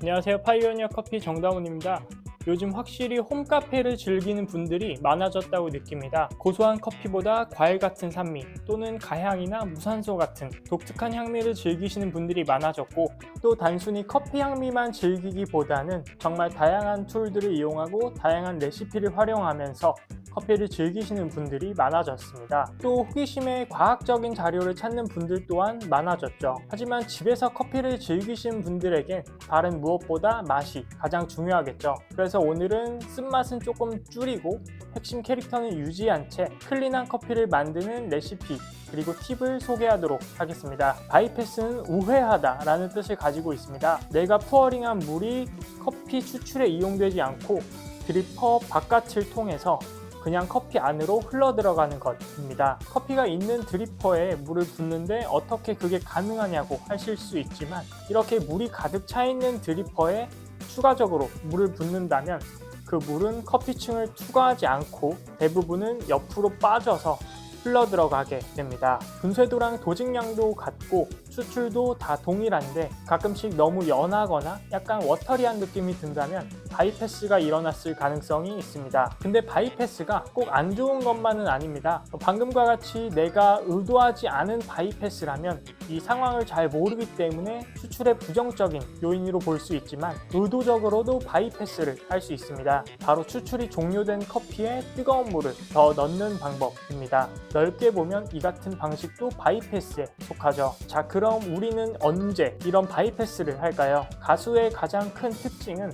안녕하세요. 파이오니어 커피 정다운입니다. 요즘 확실히 홈카페를 즐기는 분들이 많아졌다고 느낍니다. 고소한 커피보다 과일 같은 산미 또는 가향이나 무산소 같은 독특한 향미를 즐기시는 분들이 많아졌고 또 단순히 커피 향미만 즐기기보다는 정말 다양한 툴들을 이용하고 다양한 레시피를 활용하면서 커피를 즐기시는 분들이 많아졌습니다. 또 호기심에 과학적인 자료를 찾는 분들 또한 많아졌죠. 하지만 집에서 커피를 즐기시는 분들에겐 다른 무엇보다 맛이 가장 중요하겠죠. 그래서 오늘은 쓴맛은 조금 줄이고 핵심 캐릭터는 유지한 채 클린한 커피를 만드는 레시피 그리고 팁을 소개하도록 하겠습니다. 바이패스는 우회하다 라는 뜻을 가지고 있습니다. 내가 푸어링한 물이 커피 추출에 이용되지 않고 드리퍼 바깥을 통해서 그냥 커피 안으로 흘러 들어가는 것입니다. 커피가 있는 드리퍼에 물을 붓는데 어떻게 그게 가능하냐고 하실 수 있지만 이렇게 물이 가득 차 있는 드리퍼에 추가적으로 물을 붓는다면 그 물은 커피층을 투과하지 않고 대부분은 옆으로 빠져서 흘러 들어가게 됩니다. 분쇄도랑 도직량도 같고 추출도 다 동일한데 가끔씩 너무 연하거나 약간 워터리한 느낌이 든다면 바이패스가 일어났을 가능성이 있습니다. 근데 바이패스가 꼭 안 좋은 것만은 아닙니다. 방금과 같이 내가 의도하지 않은 바이패스라면 이 상황을 잘 모르기 때문에 추출의 부정적인 요인으로 볼 수 있지만 의도적으로도 바이패스를 할 수 있습니다. 바로 추출이 종료된 커피에 뜨거운 물을 더 넣는 방법입니다. 넓게 보면 이 같은 방식도 바이패스에 속하죠. 자, 그럼 우리는 언제 이런 바이패스를 할까요? 가수의 가장 큰 특징은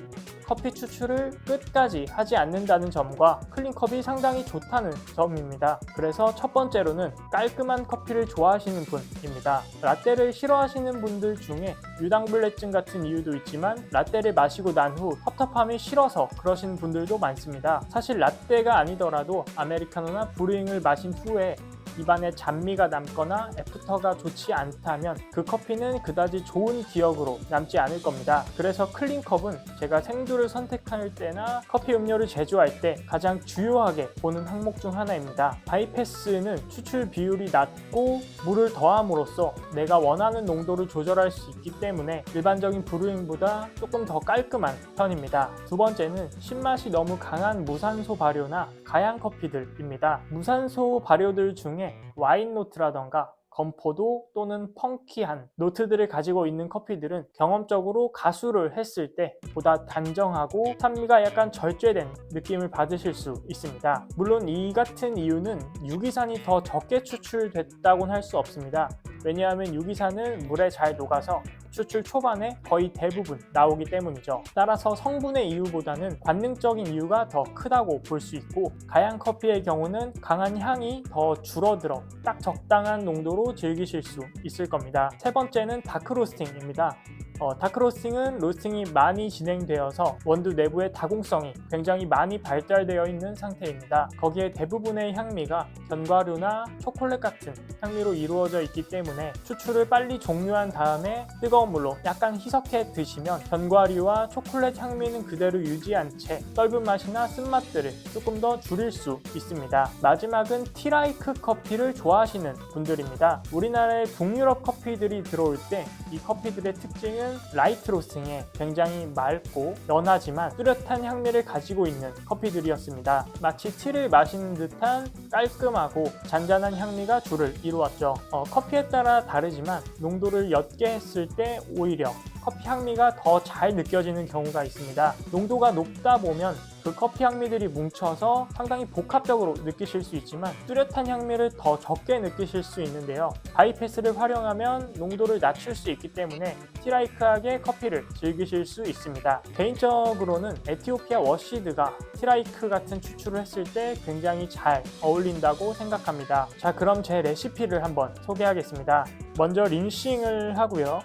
커피 추출을 끝까지 하지 않는다는 점과 클린컵이 상당히 좋다는 점입니다. 그래서 첫 번째로는 깔끔한 커피를 좋아하시는 분입니다. 라떼를 싫어하시는 분들 중에 유당불내증 같은 이유도 있지만 라떼를 마시고 난 후 텁텁함이 싫어서 그러시는 분들도 많습니다. 사실 라떼가 아니더라도 아메리카노나 브루잉을 마신 후에 입안에 잔미가 남거나 애프터가 좋지 않다면 그 커피는 그다지 좋은 기억으로 남지 않을 겁니다. 그래서 클린컵은 제가 생두를 선택할 때나 커피 음료를 제조할 때 가장 주요하게 보는 항목 중 하나입니다. 바이패스는 추출 비율이 낮고 물을 더함으로써 내가 원하는 농도를 조절할 수 있기 때문에 일반적인 브루잉보다 조금 더 깔끔한 편입니다. 두 번째는 신맛이 너무 강한 무산소 발효나 가양 커피들입니다. 무산소 발효들 중에 와인 노트라던가 건포도 또는 펑키한 노트들을 가지고 있는 커피들은 경험적으로 가수를 했을 때 보다 단정하고 산미가 약간 절제된 느낌을 받으실 수 있습니다. 물론 이 같은 이유는 유기산이 더 적게 추출됐다고는 할 수 없습니다. 왜냐하면 유기산은 물에 잘 녹아서 추출 초반에 거의 대부분 나오기 때문이죠. 따라서 성분의 이유보다는 관능적인 이유가 더 크다고 볼 수 있고 가양 커피의 경우는 강한 향이 더 줄어들어 딱 적당한 농도로 즐기실 수 있을 겁니다. 세 번째는 다크 로스팅입니다. 어, 다크 로스팅은 로스팅이 많이 진행되어서 원두 내부의 다공성이 굉장히 많이 발달되어 있는 상태입니다. 거기에 대부분의 향미가 견과류나 초콜릿 같은 향미로 이루어져 있기 때문에 추출을 빨리 종료한 다음에 뜨거운 물로 약간 희석해 드시면 견과류와 초콜릿 향미는 그대로 유지한 채 떫은 맛이나 쓴맛들을 조금 더 줄일 수 있습니다. 마지막은 티라이크 커피를 좋아하시는 분들입니다. 우리나라의 북유럽 커피들이 들어올 때 이 커피들의 특징은 라이트 로스팅에 굉장히 맑고 연하지만 뚜렷한 향미를 가지고 있는 커피들이었습니다. 마치 티를 마시는 듯한 깔끔하고 잔잔한 향미가 주를 이루었죠. 어, 커피에 따라 다르지만 농도를 옅게 했을 때 오히려 커피 향미가 더 잘 느껴지는 경우가 있습니다. 농도가 높다 보면 그 커피 향미들이 뭉쳐서 상당히 복합적으로 느끼실 수 있지만 뚜렷한 향미를 더 적게 느끼실 수 있는데요. 바이패스를 활용하면 농도를 낮출 수 있기 때문에 티라이크하게 커피를 즐기실 수 있습니다. 개인적으로는 에티오피아 워시드가 티라이크 같은 추출을 했을 때 굉장히 잘 어울린다고 생각합니다. 자, 그럼 제 레시피를 한번 소개하겠습니다. 먼저 린싱을 하고요.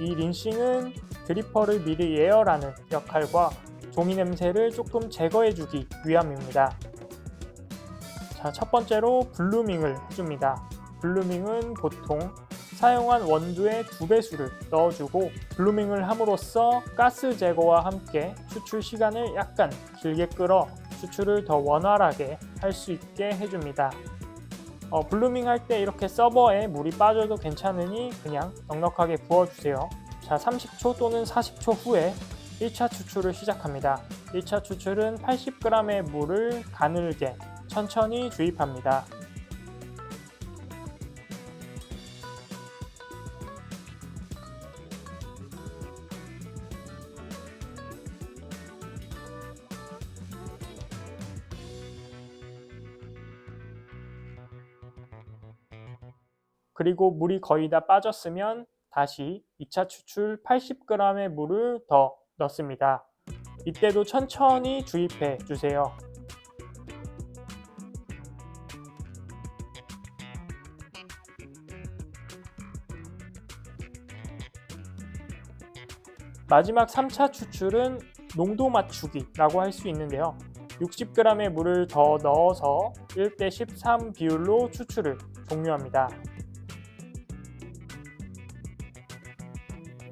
이 린싱은 드리퍼를 미리 예열하는 역할과 종이 냄새를 조금 제거해주기 위함입니다. 자, 첫 번째로 블루밍을 해줍니다. 블루밍은 보통 사용한 원두의 두 배수를 넣어주고 블루밍을 함으로써 가스 제거와 함께 추출 시간을 약간 길게 끌어 추출을 더 원활하게 할 수 있게 해줍니다. 어, 블루밍 할 때 이렇게 서버에 물이 빠져도 괜찮으니 그냥 넉넉하게 부어주세요. 자, 30초 또는 40초 후에 1차 추출을 시작합니다. 1차 추출은 80g의 물을 가늘게 천천히 주입합니다. 그리고 물이 거의 다 빠졌으면 다시 2차 추출 80g의 물을 더 넣습니다. 이때도 천천히 주입해 주세요. 마지막 3차 추출은 농도 맞추기라고 할 수 있는데요. 60g의 물을 더 넣어서 1대 13 비율로 추출을 종료합니다.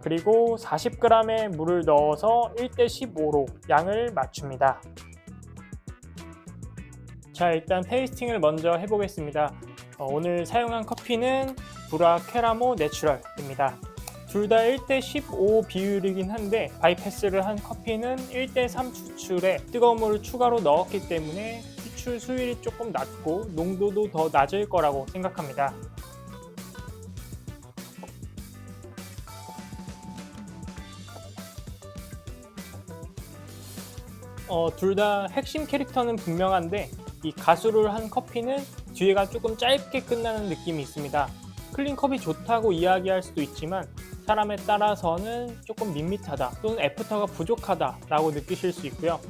그리고 40g의 물을 넣어서 1대 15로 양을 맞춥니다. 자, 일단 테이스팅을 먼저 해보겠습니다. 어, 오늘 사용한 커피는 브라 캐라모 내추럴입니다. 둘 다 1대 15 비율이긴 한데 바이패스를 한 커피는 1대 3 추출에 뜨거운 물을 추가로 넣었기 때문에 추출 수율이 조금 낮고 농도도 더 낮을 거라고 생각합니다. 어, 둘 다 핵심 캐릭터는 분명한데 이 가수를 한 커피는 뒤에가 조금 짧게 끝나는 느낌이 있습니다. 클린컵이 좋다고 이야기할 수도 있지만 사람에 따라서는 조금 밋밋하다 또는 애프터가 부족하다 라고 느끼실 수 있고요.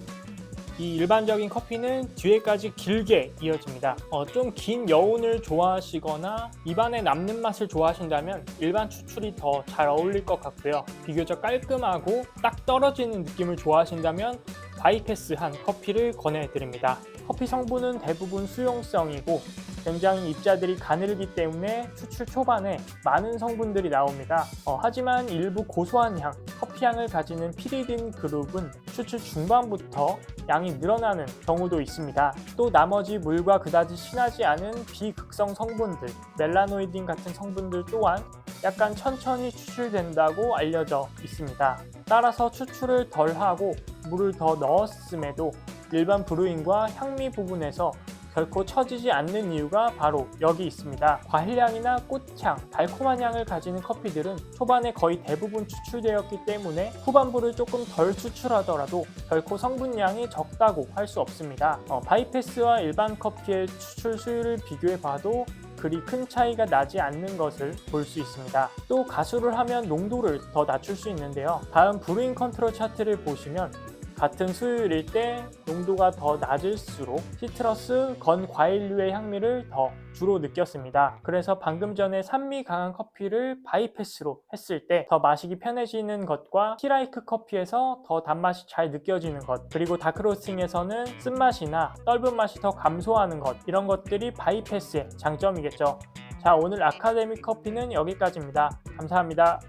이 일반적인 커피는 뒤에까지 길게 이어집니다. 어, 좀 긴 여운을 좋아하시거나 입안에 남는 맛을 좋아하신다면 일반 추출이 더 잘 어울릴 것 같고요. 비교적 깔끔하고 딱 떨어지는 느낌을 좋아하신다면 바이패스한 커피를 권해드립니다. 커피 성분은 대부분 수용성이고 굉장히 입자들이 가늘기 때문에 추출 초반에 많은 성분들이 나옵니다. 어, 하지만 일부 고소한 향, 커피 향을 가지는 피리딘 그룹은 추출 중반부터 양이 늘어나는 경우도 있습니다. 또 나머지 물과 그다지 친하지 않은 비극성 성분들, 멜라노이딘 같은 성분들 또한 약간 천천히 추출된다고 알려져 있습니다. 따라서 추출을 덜 하고 물을 더 넣었음에도 일반 브루잉과 향미 부분에서 결코 처지지 않는 이유가 바로 여기 있습니다. 과일향이나 꽃향, 달콤한 향을 가지는 커피들은 초반에 거의 대부분 추출되었기 때문에 후반부를 조금 덜 추출하더라도 결코 성분량이 적다고 할 수 없습니다. 어, 바이패스와 일반 커피의 추출 수율을 비교해 봐도 그리 큰 차이가 나지 않는 것을 볼 수 있습니다. 또 가수를 하면 농도를 더 낮출 수 있는데요. 다음 브루잉 컨트롤 차트를 보시면 같은 수율일 때 농도가 더 낮을수록 시트러스, 건 과일류의 향미를 더 주로 느꼈습니다. 그래서 방금 전에 산미 강한 커피를 바이패스로 했을 때 더 마시기 편해지는 것과 티라이크 커피에서 더 단맛이 잘 느껴지는 것 그리고 다크로스팅에서는 쓴맛이나 떫은 맛이 더 감소하는 것 이런 것들이 바이패스의 장점이겠죠. 자 오늘 아카데미 커피는 여기까지입니다. 감사합니다.